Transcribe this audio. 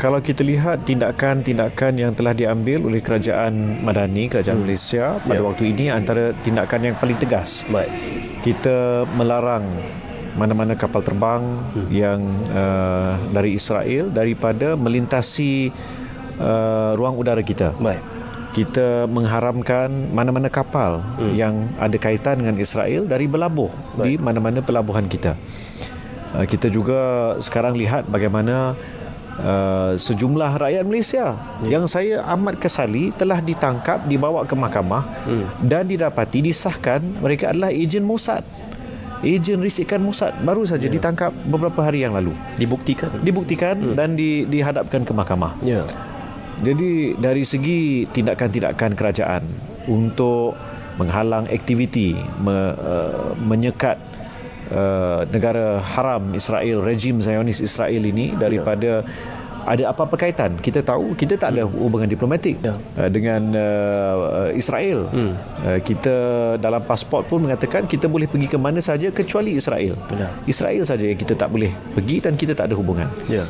Kalau kita lihat tindakan-tindakan yang telah diambil oleh kerajaan Madani, kerajaan hmm. Malaysia pada Ya. waktu ini antara tindakan yang paling tegas. Baik. Kita melarang mana-mana kapal terbang hmm. yang uh, dari Israel daripada melintasi uh, ruang udara kita. Baik. Kita mengharamkan mana-mana kapal hmm. yang ada kaitan dengan Israel dari berlabuh Baik. di mana-mana pelabuhan kita. Uh, kita juga sekarang lihat bagaimana uh, sejumlah rakyat Malaysia ya. yang saya amat kesali telah ditangkap, dibawa ke mahkamah hmm. dan didapati disahkan mereka adalah ejen Mossad. Ejen risikan Mossad baru saja ya. ditangkap beberapa hari yang lalu. Dibuktikan. Dibuktikan hmm. dan di, dihadapkan ke mahkamah. Ya. Jadi dari segi tindakan-tindakan kerajaan untuk menghalang aktiviti me, uh, menyekat uh, negara haram Israel rejim Zionis Israel ini daripada ya. ada apa-apa kaitan kita tahu kita tak ada hubungan diplomatik ya. uh, dengan uh, Israel hmm. uh, kita dalam pasport pun mengatakan kita boleh pergi ke mana saja kecuali Israel Benar. Israel saja yang kita tak boleh pergi dan kita tak ada hubungan ya